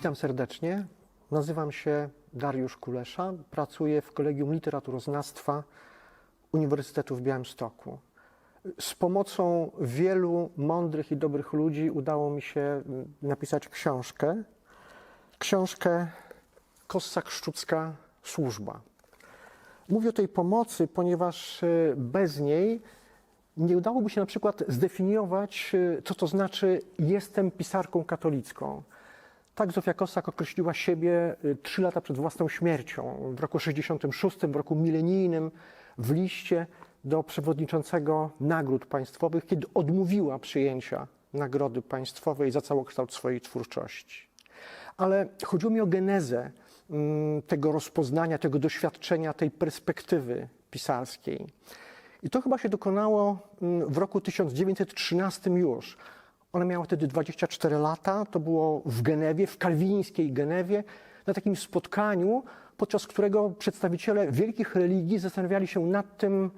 Witam serdecznie. Nazywam się Dariusz Kulesza. Pracuję w Kolegium Literaturoznawstwa Uniwersytetu w Białymstoku. Z pomocą wielu mądrych i dobrych ludzi udało mi się mm, napisać książkę. Książkę Kossak-Szczucka Służba. Mówię o tej pomocy, ponieważ y, bez niej nie udałoby się na przykład zdefiniować, y, co to znaczy jestem pisarką katolicką. Tak Zofia Kossak określiła siebie y, trzy lata przed własną śmiercią, w roku 66, w roku milenijnym, w liście do przewodniczącego nagród państwowych, kiedy odmówiła przyjęcia nagrody państwowej za całokształt swojej twórczości. Ale chodziło mi o genezę mm, tego rozpoznania, tego doświadczenia, tej perspektywy pisarskiej. I to chyba się dokonało mm, w roku 1913 już. Ona miała wtedy 24 lata, to było w Genewie, w kalwińskiej Genewie, na takim spotkaniu, podczas którego przedstawiciele wielkich religii zastanawiali się nad tym,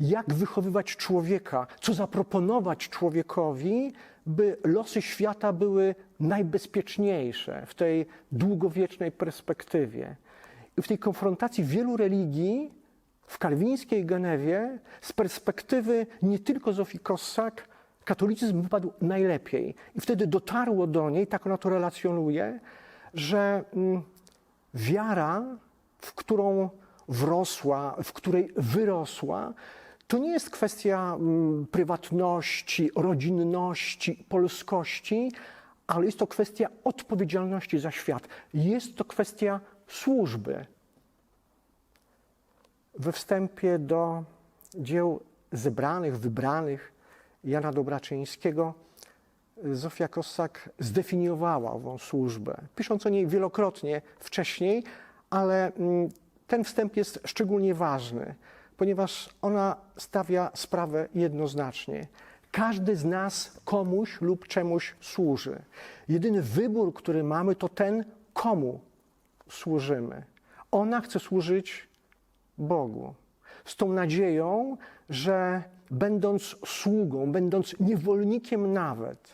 jak wychowywać człowieka, co zaproponować człowiekowi, by losy świata były najbezpieczniejsze w tej długowiecznej perspektywie. I w tej konfrontacji wielu religii w kalwińskiej Genewie z perspektywy nie tylko Zofii Kossak katolicyzm wypadł najlepiej. I wtedy dotarło do niej, tak ona to relacjonuje, że mm, wiara, w którą wrosła, w której wyrosła, to nie jest kwestia mm, prywatności, rodzinności, polskości, ale jest to kwestia odpowiedzialności za świat. Jest to kwestia służby. We wstępie do dzieł zebranych, wybranych Jana Dobraczyńskiego Zofia Kossak zdefiniowała ową służbę, pisząc o niej wielokrotnie wcześniej, ale mm, ten wstęp jest szczególnie ważny, ponieważ ona stawia sprawę jednoznacznie. Każdy z nas komuś lub czemuś służy. Jedyny wybór, który mamy, to ten, komu służymy. Ona chce służyć Bogu. Z tą nadzieją, że będąc sługą, będąc niewolnikiem nawet,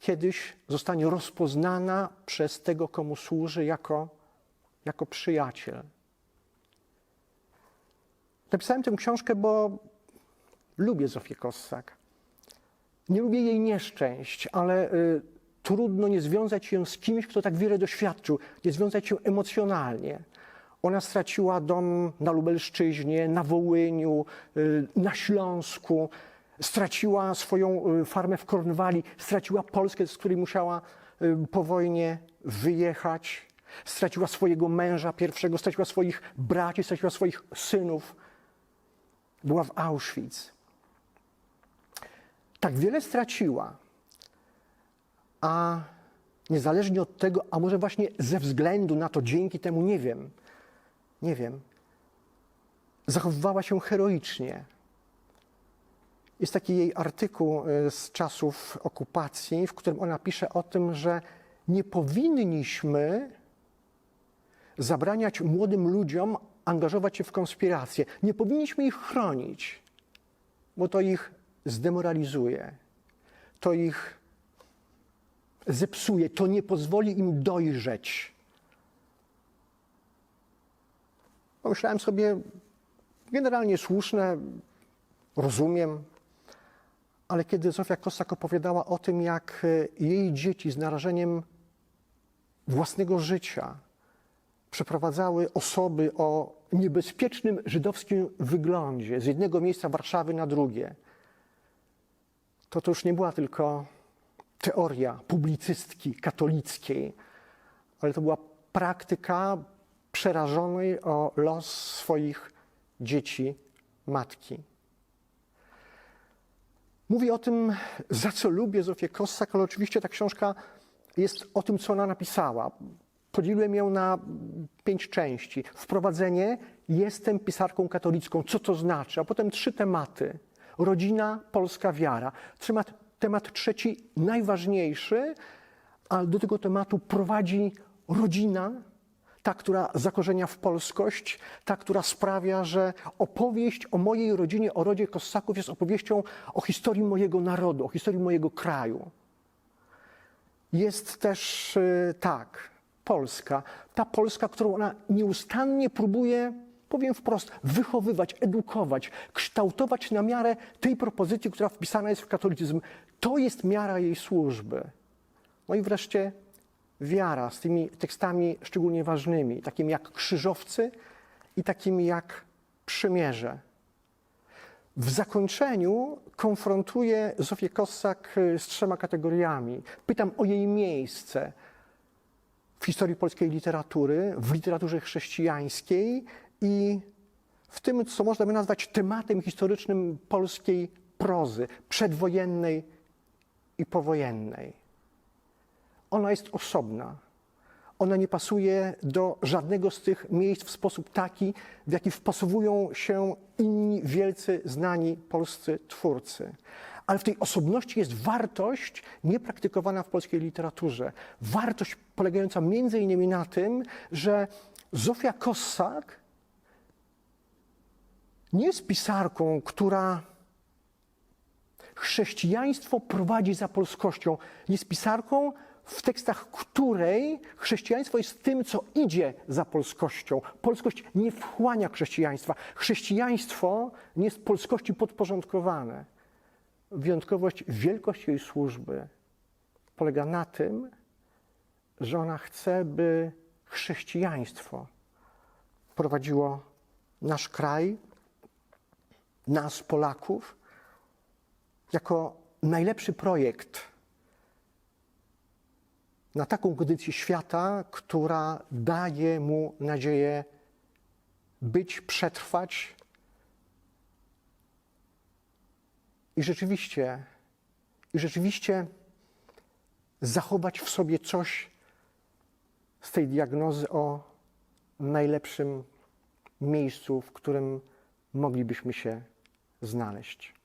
kiedyś zostanie rozpoznana przez tego, komu służy, jako, jako przyjaciel. Napisałem tę książkę, bo lubię Zofię Kossak. Nie lubię jej nieszczęść, ale y, trudno nie związać się z kimś, kto tak wiele doświadczył, nie związać się emocjonalnie. Ona straciła dom na Lubelszczyźnie, na Wołyniu, y, na Śląsku, straciła swoją y, farmę w Kornwali, straciła Polskę, z której musiała y, po wojnie wyjechać, straciła swojego męża pierwszego, straciła swoich braci, straciła swoich synów. Była w Auschwitz. Tak wiele straciła, a niezależnie od tego, a może właśnie ze względu na to, dzięki temu, nie wiem, nie wiem, zachowywała się heroicznie. Jest taki jej artykuł y, z czasów okupacji, w którym ona pisze o tym, że nie powinniśmy zabraniać młodym ludziom angażować się w konspirację. Nie powinniśmy ich chronić, bo to ich zdemoralizuje, to ich zepsuje, to nie pozwoli im dojrzeć. Pomyślałem sobie, generalnie słuszne, rozumiem, ale kiedy Zofia Kossak opowiadała o tym, jak e, jej dzieci z narażeniem własnego życia przeprowadzały osoby o niebezpiecznym żydowskim wyglądzie z jednego miejsca Warszawy na drugie, to to już nie była tylko teoria publicystki katolickiej, ale to była praktyka przerażonej o los swoich dzieci matki. Mówię o tym, za co lubię Zofię Kossak, ale oczywiście ta książka jest o tym, co ona napisała. Podzieliłem ją na pięć części. Wprowadzenie, jestem pisarką katolicką, co to znaczy, a potem trzy tematy. Rodzina, polska wiara. Temat, temat trzeci, najważniejszy, ale do tego tematu prowadzi rodzina, ta, która zakorzenia w polskość, ta, która sprawia, że opowieść o mojej rodzinie, o rodzie Kossaków jest opowieścią o historii mojego narodu, o historii mojego kraju. jest też y, tak, Polska. Ta Polska, którą ona nieustannie próbuje, powiem wprost, wychowywać, edukować, kształtować na miarę tej propozycji, która wpisana jest w katolicyzm. To jest miara jej służby. No i wreszcie wiara z tymi tekstami szczególnie ważnymi, takimi jak krzyżowcy i takimi jak przymierze. W zakończeniu konfrontuję Zofię Kossak y, z trzema kategoriami. Pytam o jej miejsce w historii polskiej literatury, w literaturze chrześcijańskiej i w tym, co można by nazwać tematem historycznym polskiej prozy przedwojennej i powojennej. Ona jest osobna. Ona nie pasuje do żadnego z tych miejsc w sposób taki, w jaki wpasowują się inni wielcy, znani polscy twórcy. Ale w tej osobności jest wartość niepraktykowana w polskiej literaturze. Wartość polegająca między innymi na tym, że Zofia Kossak nie jest pisarką, która chrześcijaństwo prowadzi za polskością. Jest pisarką, w tekstach której chrześcijaństwo jest tym, co idzie za polskością. Polskość nie wchłania chrześcijaństwa. Chrześcijaństwo nie jest polskości podporządkowane. Wyjątkowość, wielkość jej służby polega na tym, że ona chce, by chrześcijaństwo prowadziło nasz kraj, nas, Polaków, jako najlepszy projekt na taką kondycję świata, która daje mu nadzieję być, przetrwać i rzeczywiście, i rzeczywiście zachować w sobie coś z tej diagnozy o najlepszym miejscu, w którym moglibyśmy się znaleźć.